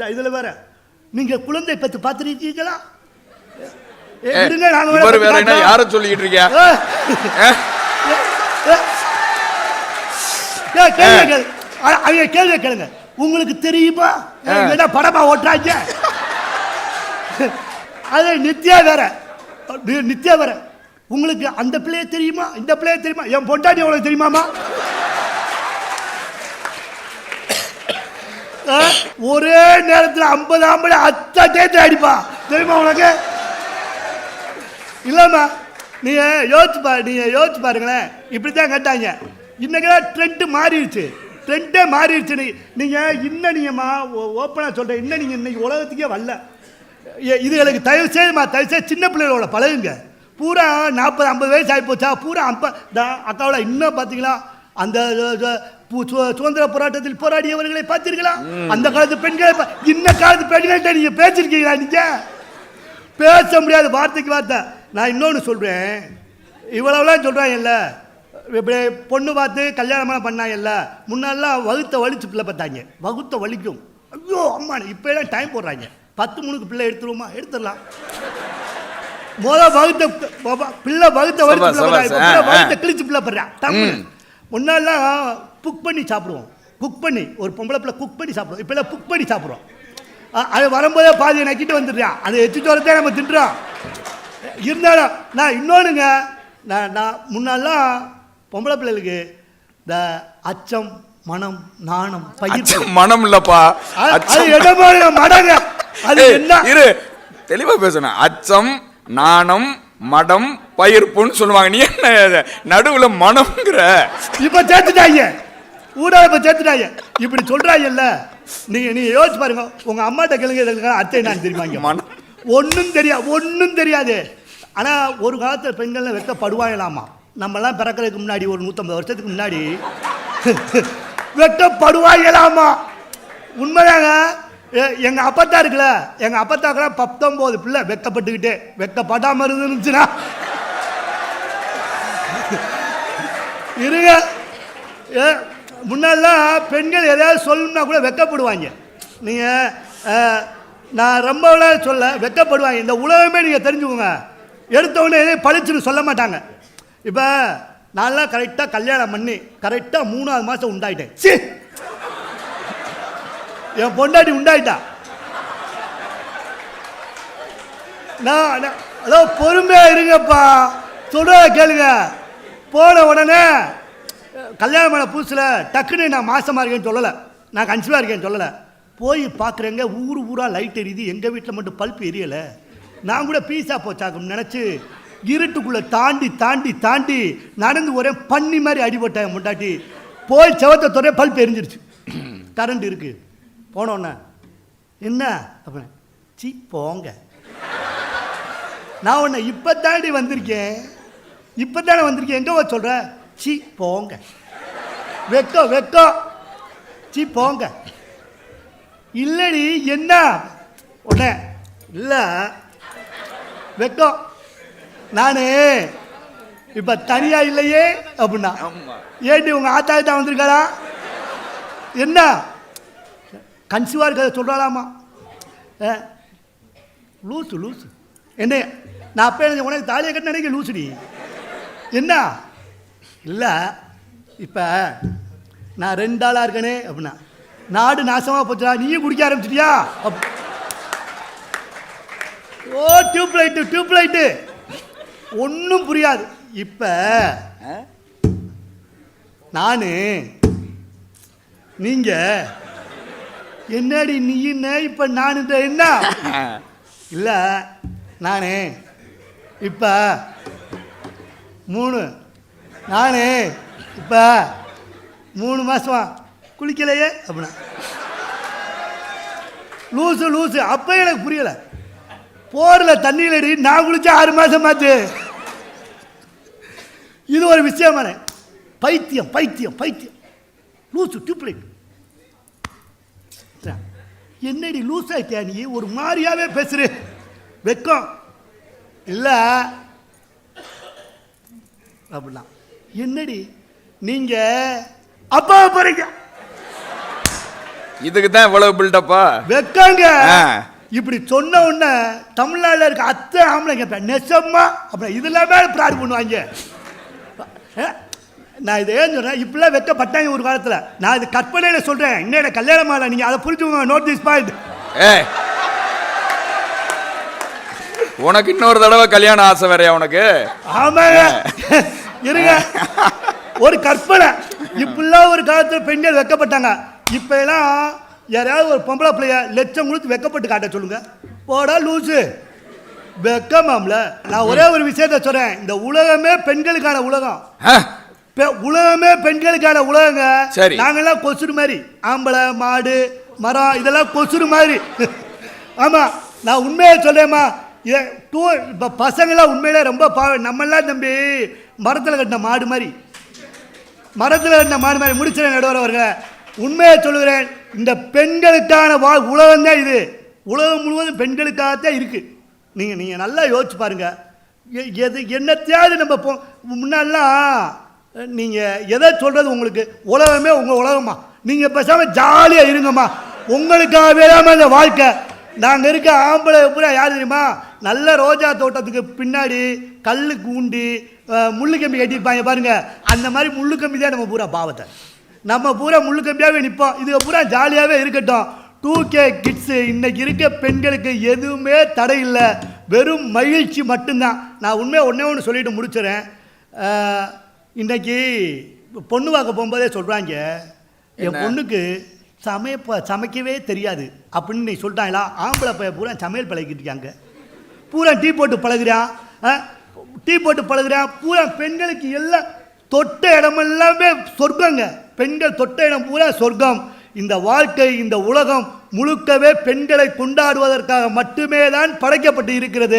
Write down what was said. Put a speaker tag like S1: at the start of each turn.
S1: இந்த இதுல வேற. நீங்க குழந்தை பத்து பார்த்துருக்கீங்களா?
S2: இவர் வேற என்ன யார இருக்கியா?
S1: அவங்க கேள்வி கேளுங்க. உங்களுக்கு தெரியுமா? என்ன படமா ஓட்டுறாங்க? அது நித்யா வேற. நித்யா வேற. உங்களுக்கு அந்த பிள்ளைய தெரியுமா? இந்த பிள்ளைய தெரியுமா? என் பொண்டாட்டி உங்களுக்கு தெரியுமாமா? ஒரே நேரத்தில் ஐம்பது ஆம்பளை அத்தா டேட்டு அடிப்பா. தெரியுமா உனக்கு? இல்லைம்மா நீங்க யோசிச்சு பாரு நீங்க யோசிச்சு பாருங்களேன். இப்படி தான் கேட்டாங்க. இன்றைக்கெல்லாம் ட்ரெண்ட் மாறிடுச்சு. ட்ரெண்டே மாறிடுச்சு. நீ நீங்க இன்னும் நீங்கம்மா ஓப்பனாக சொல்கிறேன் இன்னும் நீங்கள் இன்னைக்கு உலகத்துக்கே வரல. இது எனக்கு தயவு செய்யுமா தயவு செய்து சின்ன பிள்ளைகளோட பழகுங்க. பூரா நாற்பது ஐம்பது வயசு ஆகி போச்சா பூரா ஐம்பது அக்காவோட இன்னும் பார்த்தீங்களா அந்த சுதந்திர போராட்டத்தில் போராடியவர்களை பார்த்தீர்களா? அந்த காலத்து பெண்களை இந்த காலத்து பெண்கள்கிட்ட நீங்க பேசிருக்கீங்களா நீங்க? பேச முடியாத வார்த்தைக்கு வார்த்தை. நான் இன்னொன்று சொல்கிறேன் இவ்வளவுலாம் சொல்கிறாங்கல்ல இப்படி பொண்ணு பார்த்து கல்யாணம்லாம் பண்ணாங்கல்ல. முன்னாடிலாம் வகுத்த வலிச்சு பிள்ளை பார்த்தாங்க. வகுத்த வலிக்கும். ஐயோ அம்மா இப்போ எல்லாம் டைம் போடுறாங்க. பத்து மூணுக்கு பிள்ளை எடுத்துருவோமா? எடுத்துடலாம். முத வகுத்த பிள்ளை வகுத்த வலிச்சு பிள்ளை. வகுத்த கிழிச்சு பிள்ளை பண்றான் தமிழ். முன்னாடிலாம் குக் பண்ணி சாப்பிடுவோம். குக் பண்ணி ஒரு பொம்பளை பிள்ளை குக் பண்ணி சாப்பிடுவோம். இப்போ எல்லாம் குக் பண்ணி சாப்பிடுவோம் அது வரும்போதே பாதியை நக்கிட்டு வந்துடுறான். அது எச்சு சோறத்தே நம்ம தின்றோம் இருந்தாலும் நான் இன்னொன்றுங்க நான் நான் முன்னாலாம் பொம்பளை பிள்ளைகளுக்கு இந்த அச்சம் மனம் நாணம் பயிர்
S2: மனம் இல்லப்பா.
S1: அது- என்ன மடங்க அது என்ன?
S2: இரு. தெளிவா பேசணும் அச்சம் நாணம் மடம் பயிர்ப்புன்னு சொல்லுவாங்க. நீ என்ன? நடுவுல மனம்ங்கிற?
S1: இப்ப சேர்த்துட்டாங்க. ஊடால இப்ப சேர்த்துட்டாங்க. இப்படி சொல்றாங்கல்ல நீங்க நீங்க யோசிச்சு பாருங்க. உங்க அம்மாட்ட கேளுங்க இதுக்கு அத்தை நான் தெரியுமாங்க. ஒன்றும் தெரியாது ஒன்றும் தெரியாது. ஆனா ஒரு காலத்துல பெண்கள் வெட்டப்படுவாங்களாமா? நம்மலாம் பிறக்கிறதுக்கு முன்னாடி ஒரு நூற்றம்பது வருஷத்துக்கு முன்னாடி வெட்டப்படுவாங்களாமா? உண்மைதாங்க. எ- எங்க அப்பத்தா இருக்குல்ல எங்க அப்பத்தாக்கெல்லாம் பத்தொன்பது பிள்ளை வெக்கப்பட்டுக்கிட்டே வெக்கப்படாம இருந்துச்சுன்னா. இருங்க. ஏ, முன்னெல்லாம் பெண்கள் எதாவது சொல்லணும்னா கூட வெக்கப்படுவாங்க. நீங்கள் நான் ரொம்பலாம் சொல்ல வெக்கப்படுவாங்க. இந்த உலகமே நீங்கள் தெரிஞ்சுக்கோங்க. எடுத்தவொடனே எதையும் பழிச்சுன்னு சொல்ல மாட்டாங்க. இப்போ நான்லாம் கரெக்டாக கல்யாணம் பண்ணி கரெக்டாக மூணாவது மாதம் உண்டாயிட்டேன். சி! என் பொண்டாட்டி உண்டாயிட்டா. நான் நான்- அதோ பொறுமையாக இருங்கப்பா. சொல்ல கேளுங்க. போன உடனே கல்யாணம் பண்ண புதுசில் டக்குன்னு நான் மாசமாக இருக்கேன்னு சொல்லலை. நான் கன்சிவாக இருக்கேன்னு சொல்லலை. போய் பார்க்குறேங்க ஊர் ஊராக லைட் எரியுது. எங்கள் வீட்டில் மட்டும் பல்ப் எரியலை. நான் கூட பீஸா போச்சாக்கும் நினச்சி இருட்டுக்குள்ளே தாண்டி தாண்டி தாண்டி நடந்து ஒரே பன்னி மாதிரி அடிபட்டேன் முண்டாட்டி போய் செவத்தை துறைய பல்ப் எரிஞ்சிருச்சு. கரண்ட் இருக்குது போனோன்னே என்ன? அப்படின்னு சி போங்க. நான் உன்னை இப்போ தாண்டி வந்திருக்கேன். இப்போ தானே வந்திருக்கேன். எங்கே சொல்கிற சி போங்க. வெக்கோ வெக்கோ. சி போங்க. இல்லடி என்ன? உடனே இல்லை. வெக்கோ. நான் இப்போ தனியாக இல்லையே அப்படின்னா. ஏண்டி உங்கள் ஆத்தா தான் வந்திருக்காளா என்ன? கன்சிவாக இருக்கிறத சொல்கிறாளாமா லூசு லூசு. என்ன நான் அப்போ எனக்கு உனக்கு தாலியை கட்ட நினைக்க லூசுடி. என்ன? இல்லை. இப்போ நான் ரெண்டு ஆளாக இருக்கனே அப்படின்னா நாடு நாசமாக போச்சுடா நீயும் குடிக்க ஆரம்பிச்சிட்டியா? அப் ஓ டியூப் லைட்டு டியூப் லைட்டு ஒன்றும் புரியாது. இப்போ நான் நீங்கள் என்னடி நீ என்ன இப்போ நான் என்ன? இல்லை நானே இப்போ மூணு நானே இப்போ மூணு மாதமா குளிக்கலையே அப்படின்னா. லூசு லூசு. அப்போ எனக்கு புரியலை. போரில் தண்ணியில் அடி நான் குளிச்சா ஆறு மாதம் மாற்று இது ஒரு விஷயமான பைத்தியம் பைத்தியம் பைத்தியம். லூசு டியூப்லைட். என்னடி லூஸ் ஆயிட்டியா நீ? ஒரு மாதிரியாவே பேசுகிற வெக்கம். இல்லை. அப்படின்னா என்னடி நீங்க அப்பா போறீங்க
S2: இதுக்கு தான் இவ்வளவு பில்டப்பா
S1: வெக்கங்க. இப்படி சொன்ன உடனே தமிழ்நாடுல இருக்க அத்தை ஆம்பளை கேட்பேன் நெசமா அப்புறம் இதெல்லாமே ப்ராட் பண்ணுவாங்க. ஏ, நான் இதை ஏன் சொல்றேன்? இப்படிலாம் வெக்கப்பட்டாங்க ஒரு காலத்துல. நான் இது கற்பனையில சொல்றேன். இன்னும் கல்யாணம் ஆகல நீங்க அதை புரிஞ்சுக்கோங்க. நோட் திஸ் பாயிண்ட்
S2: ஏய் உனக்கு இன்னொரு தடவை கல்யாணம் ஆசை வேறையா உனக்கு?
S1: ஆமாங்க. இருங்க. ஒரு கற்பனை. இப்படிலாம் ஒரு காலத்துல பெண்கள் வெக்கப்பட்டாங்க. இப்ப எல்லாம் யாரையாவது ஒரு பொம்பளை பிள்ளைய லட்சம் கொடுத்து வெக்கப்பட்டு காட்ட சொல்லுங்க. போடா லூசு. வெக்கமாம்ல. நான் ஒரே ஒரு விஷயத்த சொல்றேன். இந்த உலகமே பெண்களுக்கான உலகம். உலகமே பெண்களுக்கான உலகங்க. நாங்கெல்லாம் கொசுறு மாதிரி. ஆம்பளை மாடு மரம் இதெல்லாம் கொசுறு மாதிரி. ஆமா நான் உண்மையை சொல்றேம்மா. இப்போ பசங்களாம் உண்மையிலே ரொம்ப பா நம்மெல்லாம் தம்பி மரத்தில் கட்டின மாடு மாதிரி. மரத்தில் இருந்த மாறி மாறி முடிச்சிட நடுவரவர்களை உண்மையை சொல்லுகிறேன் இந்த பெண்களுக்கான வா உலகம் தான் இது. உலகம் முழுவதும் பெண்களுக்காகத்தான் இருக்குது நீங்கள் நீங்கள் நல்லா யோசிச்சு பாருங்கள் எ- எது என்னத்தையாவது நம்ம போ முன்னாடிலாம் நீங்கள் எதை சொல்கிறது உங்களுக்கு? உலகமே உங்கள் உலகமா நீங்கள் பேசாமல் ஜாலியாக இருங்கம்மா. உங்களுக்காகவே தான் அந்த வாழ்க்கை. நாங்கள் இருக்க ஆம்பளை பூரா யார் தெரியுமா? நல்ல ரோஜா தோட்டத்துக்கு பின்னாடி கல்லுக்கு ஊண்டி அஹ், முள்ளு கம்பி கட்டியிருப்பாங்க. பாருங்க அந்த மாதிரி முள்ளு கம்பி தான் நம்ம பூரா பாவத்தை. நம்ம பூரா முள்ளு கம்பியாகவே நிற்போம். இதுக்கு பூரா ஜாலியாகவே இருக்கட்டும். டூ கே கிட்ஸு இன்னைக்கு இருக்க பெண்களுக்கு எதுவுமே தடை இல்லை. வெறும் மகிழ்ச்சி மட்டும்தான். நான் உண்மையாக ஒன்றே ஒன்று சொல்லிட்டு முடிச்சிடறேன் அஹ், இன்னைக்கு பொண்ணு பார்க்க போகும்போதே சொல்கிறாங்க என்? பொண்ணுக்கு சமைப்ப சமைக்கவே தெரியாது. அப்படின்னு நீ சொல்லிட்டாங்களா? ஆம்பளை பூரா சமையல் பழகிட்டு இருக்காங்க. பூரா டீ போட்டு பழகுறான் டீ போட்டு பழகுறான் பூரா பெண்களுக்கு எல்லாம் தொட்ட இடமெல்லாமே சொர்க்கங்க. பெண்கள் தொட்ட இடம் பூரா சொர்க்கம். இந்த வாழ்க்கை இந்த உலகம் முழுக்கவே பெண்களை கொண்டாடுவதற்காக மட்டுமே தான் படைக்கப்பட்டு இருக்கிறது.